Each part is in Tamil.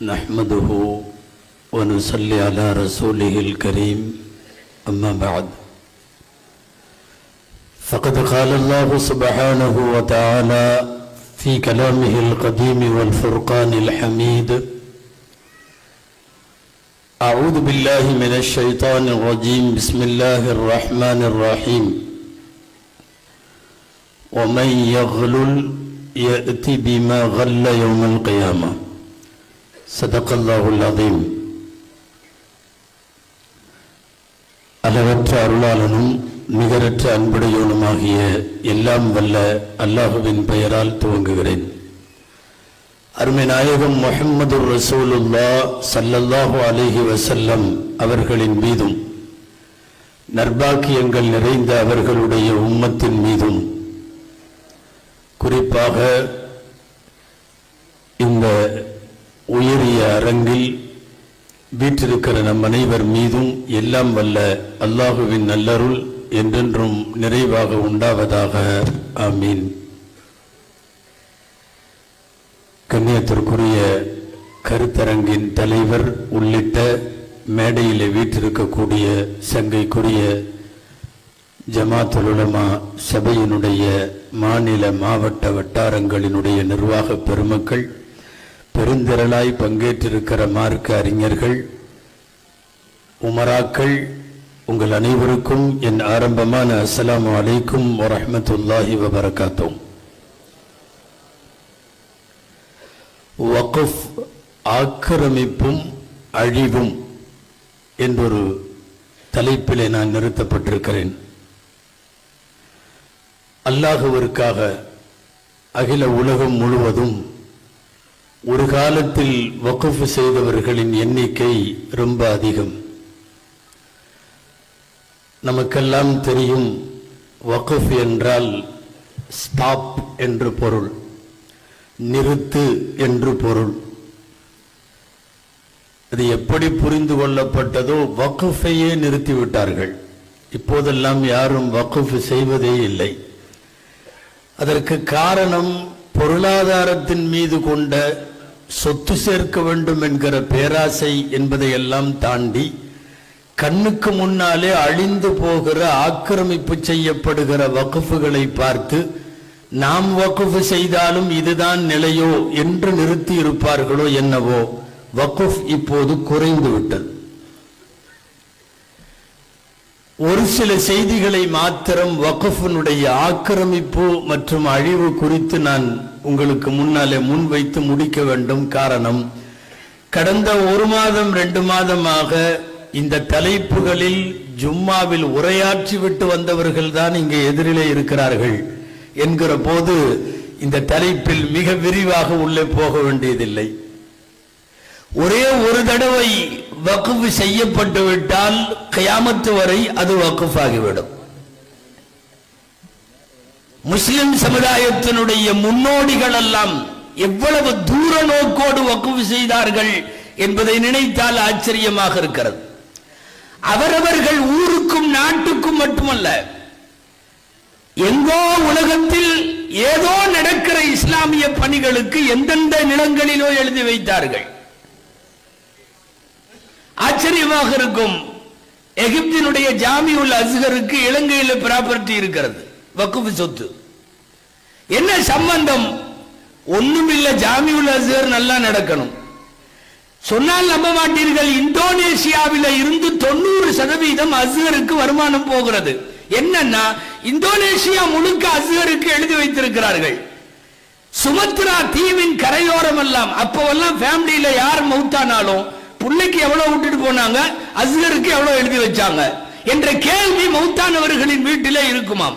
نحمده ونصلي على رسوله الكريم. أما بعد فقد قال الله سبحانه وتعالى في كلامه القديم والفرقان الحميد أعوذ بالله من الشيطان الرجيم بسم الله الرحمن الرحيم. ومن يغلل يأتي بما غل يوم القيامة. சதக்கல்லாஹுல் அளவற்ற அருளாளனும் நிகரற்ற அன்புடையோனுமாகிய எல்லாம் வல்ல அல்லாஹுவின் பெயரால் துவங்குகிறேன். அருமை நாயகம் முஹம்மது ரசூலுல்லா சல்லல்லாஹு அலிஹி வசல்லம் அவர்களின் மீதும் நர்பாக்கியங்கள் நிறைந்த அவர்களுடைய உம்மத்தின் மீதும் குறிப்பாக இந்த உயரிய அரங்கில் வீற்றிருக்கிற நம் அனைவர் மீதும் எல்லாம் வல்ல அல்லாஹுவின் நல்லருள் என்றென்றும் நிறைவாக உண்டாவதாக. ஆமீன். கண்ணியத்திற்குரிய கருத்தரங்கின் தலைவர் உள்ளிட்ட மேடையில் வீற்றிருக்கக்கூடிய சங்கைக்குரிய ஜமாத்துலமா சபையினுடைய மாநில மாவட்ட வட்டாரங்களினுடைய நிர்வாக பெருமக்கள் பெருந்திரளாய் பங்கேற்றிருக்கிற மார்க்க அறிஞர்கள் உமராக்கள் உங்கள் அனைவருக்கும் என் ஆரம்பமான அஸ்லாம் அலைக்கும் வரமத்துல்லாஹி வபரகாத்தோம். வகுஃப் ஆக்கிரமிப்பும் அழிவும் என்றொரு தலைப்பிலே நான் நிறுத்தப்பட்டிருக்கிறேன். அல்லாஹுவிற்காக அகில உலகம் முழுவதும் ஒரு காலத்தில் வகுப்பு செய்தவர்களின் எண்ணிக்கை ரொம்ப அதிகம். நமக்கெல்லாம் தெரியும் வகுப் என்றால் ஸ்டாப் என்று பொருள் நிறுத்து என்று பொருள். அது எப்படி புரிந்து கொள்ளப்பட்டதோ வக்குஃபையே நிறுத்திவிட்டார்கள் இப்போதெல்லாம் யாரும் வக்குஃபு செய்வதே இல்லை. அதற்கு காரணம் பொருளாதாரத்தின் மீது கொண்ட சொத்து சேர்க்க வேண்டும் என்கிற பேராசை என்பதையெல்லாம் தாண்டி கண்ணுக்கு முன்னாலே அழிந்து போகிற ஆக்கிரமிப்பு செய்யப்படுகிற வகுப்புகளை பார்த்து நாம் வகுப்பு செய்தாலும் இதுதான் நிலையோ என்று நிறுத்தி இருப்பார்களோ என்னவோ வகுப் இப்போது குறைந்து விட்டது ஒரு சில செய்திகளை மாத்திரம் வகுஃபினுடைய ஆக்கிரமிப்பு மற்றும் அழிவு குறித்து நான் உங்களுக்கு முன்னாலே முன்வைத்து முடிக்க வேண்டும் காரணம் கடந்த ஒரு மாதம் ரெண்டு மாதமாக இந்த தலைப்புகளில் ஜும்மாவில் உரையாற்றி விட்டு வந்தவர்கள் தான் இங்கே எதிரிலே இருக்கிறார்கள் என்கிற போது இந்த தலைப்பில் மிக விரிவாக உள்ளே போக வேண்டியதில்லை. ஒரே ஒரு தடவை வகுப்பு செய்யப்பட்டு விட்டால் கயாமத்து வரை அது வகுப் முஸ்லிம் சமுதாயத்தினுடைய முன்னோடிகள் எல்லாம் எவ்வளவு தூர நோக்கோடு வக்குவு செய்தார்கள் என்பதை நினைத்தால் ஆச்சரியமாக இருக்கிறது. அவரவர்கள் ஊருக்கும் நாட்டுக்கும் மட்டுமல்ல எங்கோ உலகத்தில் ஏதோ நடக்கிற இஸ்லாமிய பணிகளுக்கு எந்தெந்த நிலங்களிலோ எழுதி வைத்தார்கள். ஆச்சரியமாக இருக்கும். எகிப்தினுடைய ஜாமி உள்ள அசுகருக்கு இலங்கையில் ப்ராப்பர்ட்டி இருக்கிறது. வக்குஃபு சொத்து. என்ன சம்பந்தம்? ஒண்ணுமில்ல உள்ள அசுகர் நல்லா நடக்கணும். சொன்னால் நம்ப மாட்டீர்கள் இந்தோனேஷியாவில் இருந்து தொண்ணூறு சதவீதம் அசுகருக்கு வருமானம் போகிறது. என்னன்னா இந்தோனேஷியா முழுக்க அசுகருக்கு எழுதி வைத்திருக்கிறார்கள். சுமத்ரா தீவின் கரையோரம் எல்லாம் அப்போவெல்லாம் ஃபேமிலியில யார் மௌத்தானாலும் பிள்ளைக்கு எவ்வளவு விட்டுட்டு போனாங்க? அஸ்கருக்கு எவ்வளவு எழுதி வச்சாங்க? என்ற கேள்வி மௌத்தானவர்களின் வீட்டிலே இருக்குமாம்.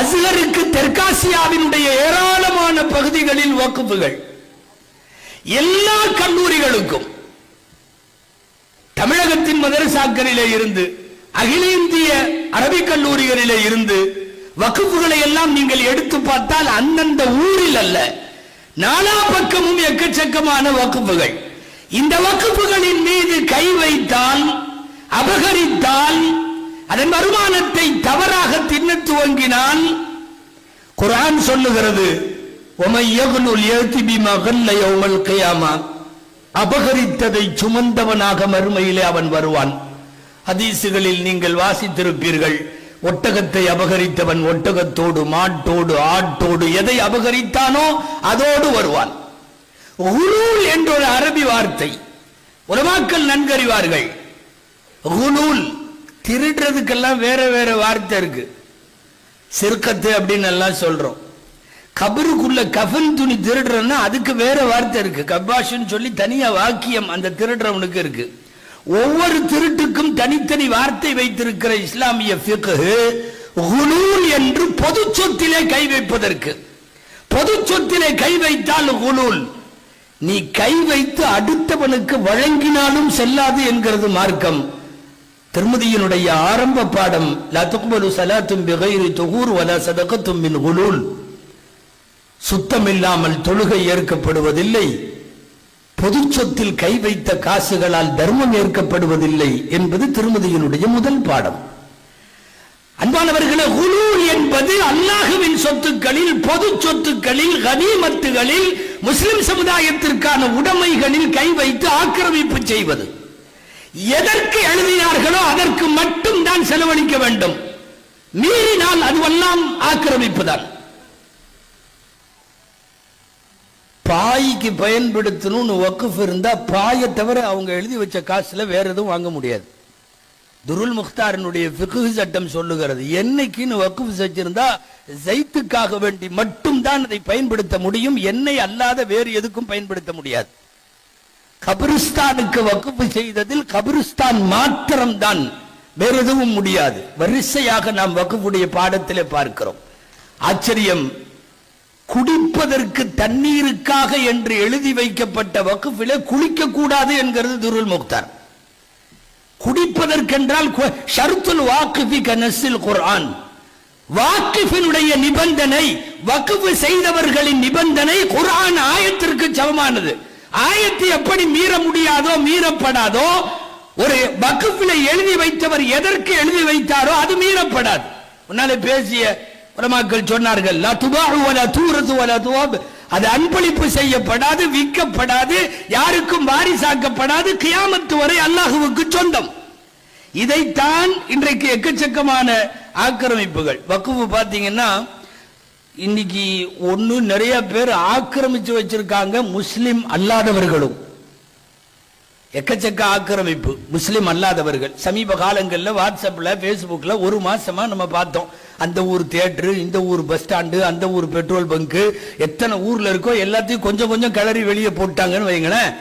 அஸ்கருக்கு தெற்காசியாவினுடைய ஏராளமான பகுதிகளில் வகுப்புகள் எல்லா கல்லூரிகளுக்கும். தமிழகத்தின் மதரசாக்களிலே இருந்து அகில இந்திய அரபிக் கல்லூரிகளிலே இருந்து வகுப்புகளை எல்லாம் நீங்கள் எடுத்து பார்த்தால் அந்தந்த ஊரில் அல்ல நாலா பக்கமும் எக்கச்சக்கமான வகுப்புகள் இந்த வகுப்புகளின் மீது கை வைத்தால் அபகரித்தால் அதன் வருமானத்தை தவறாக தின்ன துவங்கினால் குரான் சொல்லுகிறது அபகரித்ததை சுமந்தவனாக மறுமையிலே அவன் வருவான். ஹதீசுகளில் நீங்கள் வாசித்திருப்பீர்கள் ஒட்டகத்தை அபகரித்தவன் ஒட்டகத்தோடு மாட்டோடு ஆட்டோடு எதை அபகரித்தானோ அதோடு வருவான். ஹுலூல் என்ற ஒரு அரபி வார்த்தை. உலமாக்கள் நன்கறிவார்கள். ஹுலூல் திருடுறதுக்கெல்லாம் வேற வேற வார்த்தை இருக்கு. சிறுக்கத்து அப்படின்னு எல்லாம் சொல்றோம். கபருக்குள்ள கஃன் துணி திருடுறன்னா அதுக்கு வேற வார்த்தை இருக்கு. கபாஷுன்னு சொல்லி தனியா வாக்கியம் அந்த திருடுறவனுக்கு இருக்கு. ஒவ்வொரு திருட்டுக்கும் தனித்தனி வார்த்தை வைத்திருக்கிற இஸ்லாமிய ஹுலூல் என்று பொது சொத்திலே கை வைப்பதற்கு. பொது சொத்திலே கை வைத்தால் ஹுலூல் நீ கை வைத்து அடுத்தவனுக்கு வழங்கினாலும் செல்லாது என்கிறது மார்க்கம். திருமதியினுடைய ஆரம்ப பாடம் லா துக்பலு சலாத்தும் பிகைரி தொகூர் வலா சதகத்தும் மின் குலூல். சுத்தமில்லாமல் தொழுகை ஏற்கப்படுவதில்லை. பொது சொத்தில் கை வைத்த காசுகளால் தர்மம் ஏற்கப்படுவதில்லை என்பது திருமதியினுடைய முதல் பாடம். அன்பானவர்களே குலூல் என்பது அல்லாஹுவின் சொத்துக்களில் பொது சொத்துக்களில் கனிமத்துகளில் முஸ்லிம் சமுதாயத்திற்கான உடைமைகளில் கை வைத்து ஆக்கிரமிப்பு செய்வது. எதற்கு எழுதினார்களோ அதற்கு மட்டும் தான் செலவழிக்க வேண்டும். மீறினால் அதுவெல்லாம் ஆக்கிரமிப்பு தான். பாய்க்கு பயன்படுத்தணும்னு வக்குஃப் இருந்தா பாயை தவிர அவங்க எழுதி வச்ச காசுல வேற எதுவும் வாங்க முடியாது. துருல் முக்தாரனுடைய ஃபிக்ஹ் சட்டம் சொல்லுகிறது. என்னைக்குன்னு வக்குஃப் செஞ்சிருந்தா ஜைத்துக்காக வேண்டி மட்டும்தான் அதை பயன்படுத்த முடியும். என்னை அல்லாத வேறு எதுக்கும் பயன்படுத்த முடியாது. கபிரிஸ்தானுக்கு வகுப்பு செய்ததில் கபிரிஸ்தான் மாத்திரம்தான். வேற எதுவும் முடியாது. வரிசையாக நாம் வகுப்புடைய பாடத்திலே பார்க்கிறோம். ஆச்சரியம். குடிப்பதற்கு தண்ணீருக்காக என்று எழுதி வைக்கப்பட்ட வகுப்பிலே குளிக்க கூடாது என்கிறது துருல் முக்தார். குடிப்பதற்கென்றால் ஷருத்துல் வாக்குஃபி கனசில் குர்ஆன். வாக்கிஃபினுடைய நிபந்தனை வக்குஃபு செய்தவர்களின் நிபந்தனை குர்ஆன் ஆயத்திற்கு சமமானது. ஆயத்தை எப்படி மீற முடியாதோ மீறப்படாதோ ஒரு வக்குஃபில எழுதி வைத்தவர் எதற்கு எழுதி வைத்தாரோ அது மீறப்படாது. உன்னால பேசிய உலமாக்கள் சொன்னார்கள் லா துபாஹு வலா தூரது வலா துவாப் அது அன்பளிப்பு செய்யப்படாது விற்கப்படாது யாருக்கும் வாரிசாக்கப்படாது கியாமத்து வரை அல்லாஹுவுக்கு சொந்தம். இதைத்தான் இன்றைக்கு எக்கச்சக்கமான ஆக்கிரமிப்புகள். வக்குவு பார்த்தீங்கன்னா இன்னைக்கு ஒண்ணு நிறைய பேர் ஆக்கிரமிச்சு வச்சிருக்காங்க முஸ்லிம் அல்லாதவர்களும். எக்கச்சக்க ஆக்கிரமிப்பு முஸ்லிம் அல்லாதவர்கள். சமீப காலங்களில் வாட்ஸ்அப்ல ஃபேஸ்புக்ல ஒரு மாசமா நம்ம பார்த்தோம். அந்த ஊர் தேட்ரு இந்த ஊர் பஸ் ஸ்டாண்டு அந்த ஊர் பெட்ரோல் பங்கு எத்தனை ஊர்ல இருக்கோ எல்லாத்தையும் கொஞ்சம் கொஞ்சம் கிளறி வெளியே போட்டாங்கன்னு வைங்களேன்.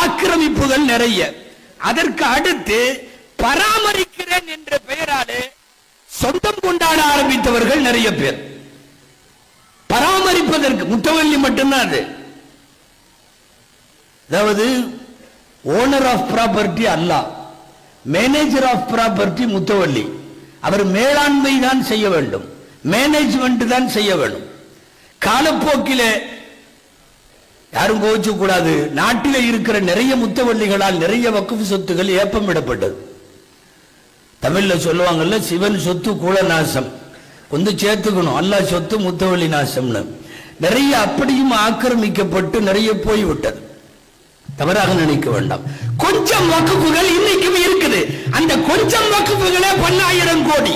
ஆக்கிரமிப்புகள் நிறைய. அதற்கு அடுத்து பராமரிக்கிறேன் என்ற பெயராலே சொந்தம் கொண்டாட ஆரம்பித்தவர்கள் நிறைய பேர். பராமரிப்பதற்கு முத்தவள்ளி மட்டும்தான் அது. அதாவது ஓனர் ஆஃப் ப்ராப்பர்ட்டி அல்லாஹ் மேனேஜர் ஆஃப் ப்ராப்பர்ட்டி முத்தவள்ளி அவர் மேலாண்மை தான் செய்ய வேண்டும். மேனேஜ்மெண்ட் தான் செய்ய வேண்டும். காலப்போக்கிலே யாரும் கோவிச்சக்கூடாது கூடாது இருக்கிற நிறைய முத்தவள்ளிகளால் நிறைய வக்குஃபு சொத்துகள் ஏப்பமிடப்பட்டது. தமிழ்ல சொல்லுவாங்கல்ல சிவன் சொத்து குல நாசம் கொஞ்சம் சேர்த்துக்கணும். அல்லாஹ் சொத்து முத்தவள்ளி நாசம்னு. நிறைய அப்படியும் ஆக்கிரமிக்கப்பட்டு நிறைய போய்விட்டது. தவறாக நினைக்க வேண்டாம். கொஞ்சம் வகுப்புகள் இன்னைக்கும் இருக்குது. அந்த கொஞ்சம் வகுப்புகளே பல்லாயிரம் கோடி.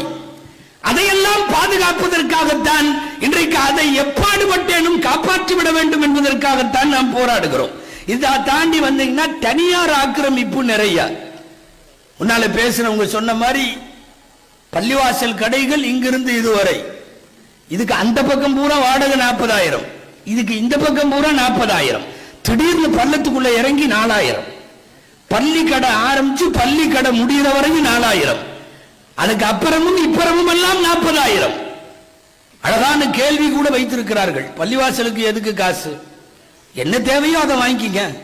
அதையெல்லாம் பாதுகாப்பதற்காகத்தான் இன்றைக்கு அதை எப்பாடுபட்டேனும் காப்பாற்றி விட வேண்டும் என்பதற்காகத்தான் நாம் போராடுகிறோம். இதை தாண்டி வந்தீங்கன்னா தனியார் ஆக்கிரமிப்பு நிறைய. உன்னால பேசினவங்க சொன்ன மாதிரி பள்ளிவாசல் கடைகள் இங்கிருந்து இதுவரை. இதுக்கு அந்த பக்கம் பூரா வாடகை நாற்பதாயிரம். இதுக்கு இந்த பக்கம் பூரா நாற்பதாயிரம். திடீர்னு பள்ளத்துக்குள்ள இறங்கி நாலாயிரம். பள்ளி கடை ஆரம்பிச்சு பள்ளி கடை முடிகிற வரைக்கும் நாலாயிரம். அதுக்கு அப்புறமும் இப்புறமும் எல்லாம் நாற்பதாயிரம். அழகான கேள்வி கூட வைத்திருக்கிறார்கள். பள்ளிவாசலுக்கு எதுக்கு காசு? என்ன தேவையோ அதை வாங்கிக்கங்க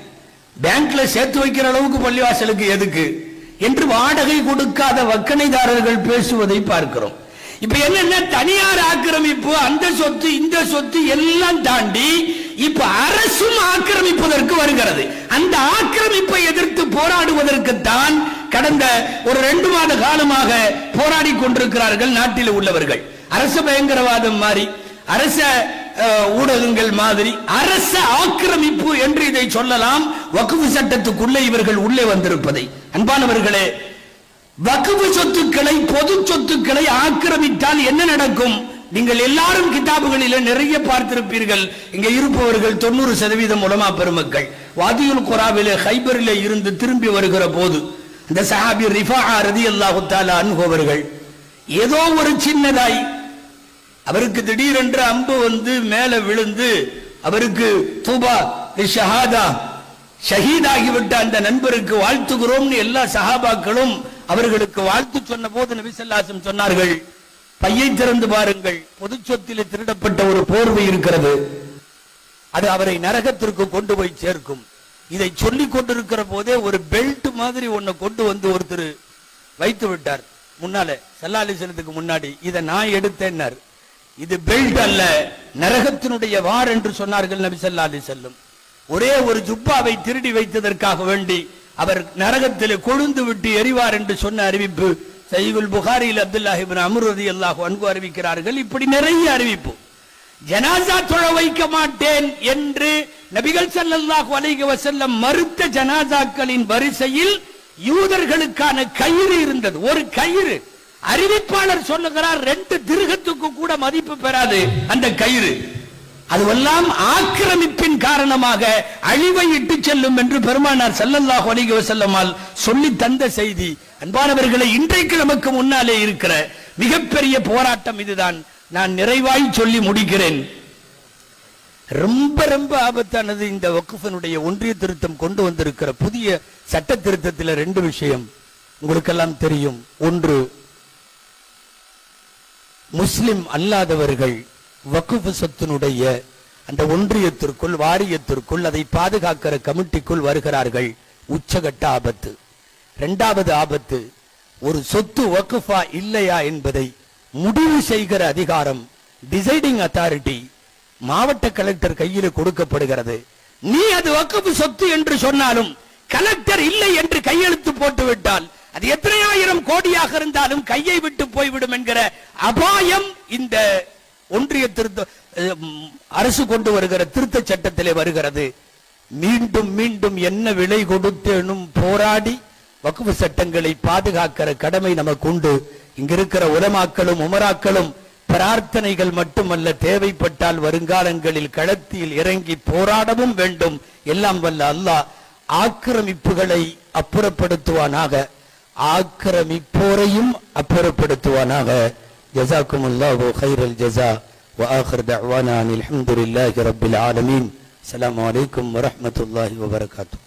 பேங்க்ல சேர்த்து வைக்கிற அளவுக்கு பள்ளிவாசலுக்கு எதுக்கு? என்று வாடகை கொடுக்காத வக்கணைதாரர்கள் பேசுவதை பார்க்கிறோம். இப்ப என்னென்ன தனியார் ஆக்கிரமிப்பு அந்த சொத்து இந்த சொத்து எல்லாம் தாண்டி இப்ப அரசும் ஆக்கிரமிப்பதற்கு வருகிறது. அந்த ஆக்கிரமிப்பை எதிர்த்து போராடுவதற்குத்தான் கடந்த ஒரு ரெண்டு மாத காலமாக போராடி கொண்டிருக்கிறார்கள் நாட்டில் உள்ளவர்கள். அரச பயங்கரவாதம் மாதிரி அரச ஊடகங்கள் மாதிரி அரச ஆக்கிரமிப்பு என்று இதை சொல்லலாம். வக்குவு சட்டத்துக்குள்ளே இவர்கள் உள்ளே வந்திருப்பதை. அன்பானவர்களே வக்குவு சொத்துக்களை பொது சொத்துக்களை ஆக்கிரமித்தால் என்ன நடக்கும்? நீங்கள் எல்லாரும் கிதாபுகளில நிறைய பார்த்திருப்பீர்கள். இங்க இருப்பவர்கள் தொண்ணூறு சதவீதம் உலமா பெருமக்கள். வாதியுல் குராவில ஹைபரில இருந்து திரும்பி வருகிற போது இந்த சஹாபி ரிஃபா ரதி அல்லாஹு தாலா அனுபவர்கள் ஏதோ ஒரு சின்னதாய் அவருக்கு திடீரென்று அம்பு வந்து மேல விழுந்து அவருக்கு தூபா ஷஹாதா ஷஹீதாகிவிட்ட அந்த நண்பருக்கு வாழ்த்துகிறோம்னு எல்லா சஹாபாக்களும் அவர்களுக்கு வாழ்த்து சொன்ன போது நபிசல்லாசம் சொன்னார்கள். பையை திறந்து பாருங்கள். பொது சொத்திலே திருடப்பட்ட ஒரு போர்வை இருக்கிறது. அது அவரை நரகத்திற்கு கொண்டு போய் சேர்க்கும். இதை சொல்லிக் கொண்டிருக்கிற போதே ஒரு பெல்ட் மாதிரி ஒன்ன கொண்டு வந்து ஒருத்தர் வைத்து விட்டார். முன்னால செல்லாலிசனத்துக்கு முன்னாடி இதை நான் எடுத்தேன்னார். இது பெல்ட் அல்ல நரகத்தினுடைய வார் என்று சொன்னார்கள் நபி செல்லாலி செல்லும் ஒரே ஒரு ஜுப்பாவை திருடி வைத்ததற்காக வேண்டி அவர் நரகத்தில் கொழுந்து விட்டு எரிவார் என்று சொன்ன அறிவிப்பு சைகுல் புகாரியில் அப்துல்லாஹி அமருதி அல்லாஹு அன்பு அறிவிக்கிறார்கள். இப்படி நிறைய அறிவிப்பு. ஜனாசா தொழ வைக்க மாட்டேன் என்று நபிகள் சல்லாஹு அலைஹி வசல்லம் மறுத்த ஜனாசாக்களின் வரிசையில் யூதர்களுக்கான கயிறு இருந்தது. ஒரு கயிறு. அறிவிப்பாளர் சொல்லுகிறார் ரெண்டு திருகத்துக்கு கூட மதிப்பு பெறாது அந்த கயிறு. அதுவெல்லாம் ஆக்கிரமிப்பின் காரணமாக அழிவை இட்டு செல்லும் என்று பெருமானார் செல்லல்லாஹ் அலைஹி செல்லமால் சொல்லி தந்த செய்தி. அன்பானவர்களை இன்றைக்கு நமக்கு முன்னாலே இருக்கிற மிகப்பெரிய போராட்டம் இதுதான். நான் நிறைவாய் சொல்லி முடிக்கிறேன். ரொம்ப ரொம்ப ஆபத்தானது இந்த வக்குஃபனுடைய ஒன்றிய திருத்தம் கொண்டு வந்திருக்கிற புதிய சட்ட திருத்தத்தில் ரெண்டு விஷயம். உங்களுக்கெல்லாம் தெரியும். ஒன்று முஸ்லிம் அல்லாதவர்கள் வக்குஃபு சொத்தினுடைய அந்த ஒன்றியத்திற்குள் வாரியத்திற்குள் அதை பாதுகாக்கிற கமிட்டிக்குள் வருகிறார்கள் உச்சகட்ட ஆபத்து. ரெண்டாவது ஆபத்து ஒரு சொத்து வக்குஃபா இல்லையா என்பதை முடிவு செய்கிற அதிகாரம் டிசைடிங் அத்தாரிட்டி மாவட்ட கலெக்டர் கையில் கொடுக்கப்படுகிறது. நீ அது வக்குப்பு சொத்து என்று சொன்னாலும் கலெக்டர் இல்லை என்று கையெழுத்து போட்டு விட்டால் அது எத்தனை ஆயிரம் கோடியாக இருந்தாலும் கையை விட்டு போய்விடும் என்கிற அபாயம் இந்த ஒன்றிய திருத்த அரசு கொண்டு வருகிற திருத்த சட்டத்திலே வருகிறது. மீண்டும் மீண்டும் என்ன விலை கொடுத்தேனும் போராடி வக்குவு சட்டங்களை பாதுகாக்கிற கடமை நமக்கு உண்டு இங்க இருக்கிற உலமாக்களும் உமராக்களும் பிரார்த்தனைகள் மட்டுமல்ல தேவைப்பட்டால் வருங்காலங்களில் களத்தில் இறங்கி போராடவும் வேண்டும். எல்லாம் வல்ல அல்லாஹ் ஆக்கிரமிப்புகளை அப்புறப்படுத்துவானாக. ஆக்கிரமிப்போரையும் அப்புறப்படுத்துவானாக. جزاكم الله خير الجزاء. وآخر دعوانا أن الحمد لله رب العالمين. السلام عليكم ورحمة الله وبركاته.